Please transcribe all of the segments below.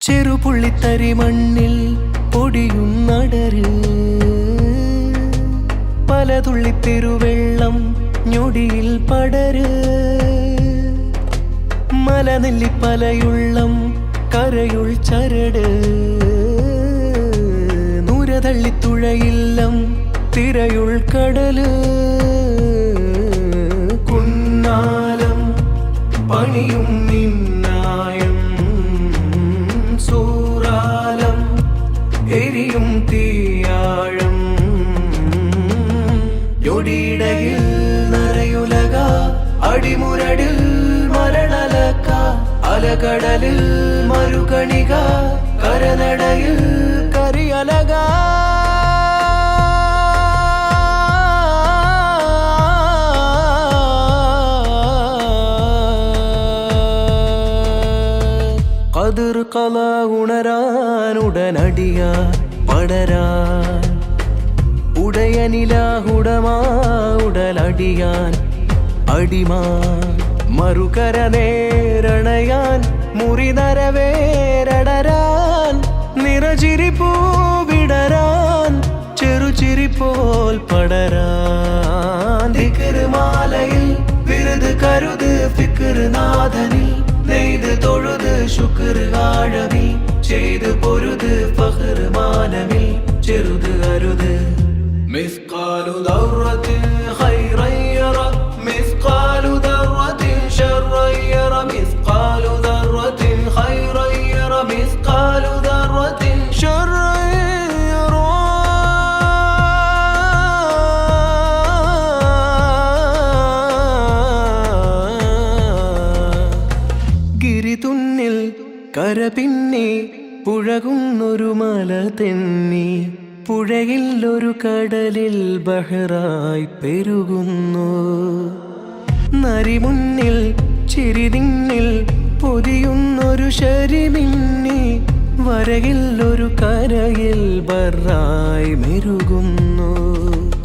ചെറുപുള്ളിത്തരി മണ്ണിൽ പൊടിയുന്നടര് പലതുള്ളി പലതുള്ളിത്തെരുവെള്ളം ഞൊടിയിൽ പടര്. മലനെല്ലിപ്പലയുള്ളം കരയുൾ ചരട്. നുരതള്ളിത്തുഴയില്ലം തിരയുൾ കടൽ. കുന്നാലം പണിയും നിന്നായം ഞൊടിയിടയിൽ നിറയുലക അടിമുരടിൽ മരണലക്ക അലകടലിൽ മറുകണിക കരനടയിൽ കറിയലക കതിർ കല ഉണരാൻ ഉടനടിയ ഉടയനിലാഹുടമാ ഉടലടിയാൻ അടിമാ മറുകര നേരണയാൻ മുറി നരവേരടരാൻ. നിറചിരിപ്പൂ വിടരാൻ ചെറുചിരി പോൽ പടരാൻ. ദിക്കറ് മാലയിൽ വിരുത് കരുത് ഫിക്കറ് നാഥനിൽ നെയ്ത് തൊഴുത് ശുക്ര് ആഴമി ചെയ്ത് പൊരുത് ഫഹർ മാനമി ചെറുത് അരുത് കര പിന്നെ പുഴകുന്നൊരു മല തെന്നി പുഴയിൽ ഒരു കടലിൽ ബഹറായി പെരുകുന്നു. നരിമുന്നിൽ ചിരിതിന്നിൽ പൊതിയുന്നൊരു ശരിമിന്നി വരയിൽ ഒരു കരയിൽ ബറായി മെരുകുന്നു.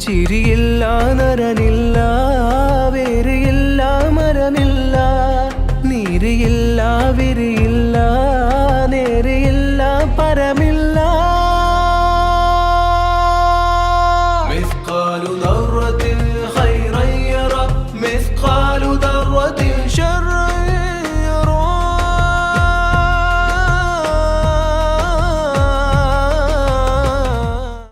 ചിരിയില്ല നരനില്ല വേറിയില്ല മരമില്ല നീരിയില്ല വിരിയില്ല പരമില്ല.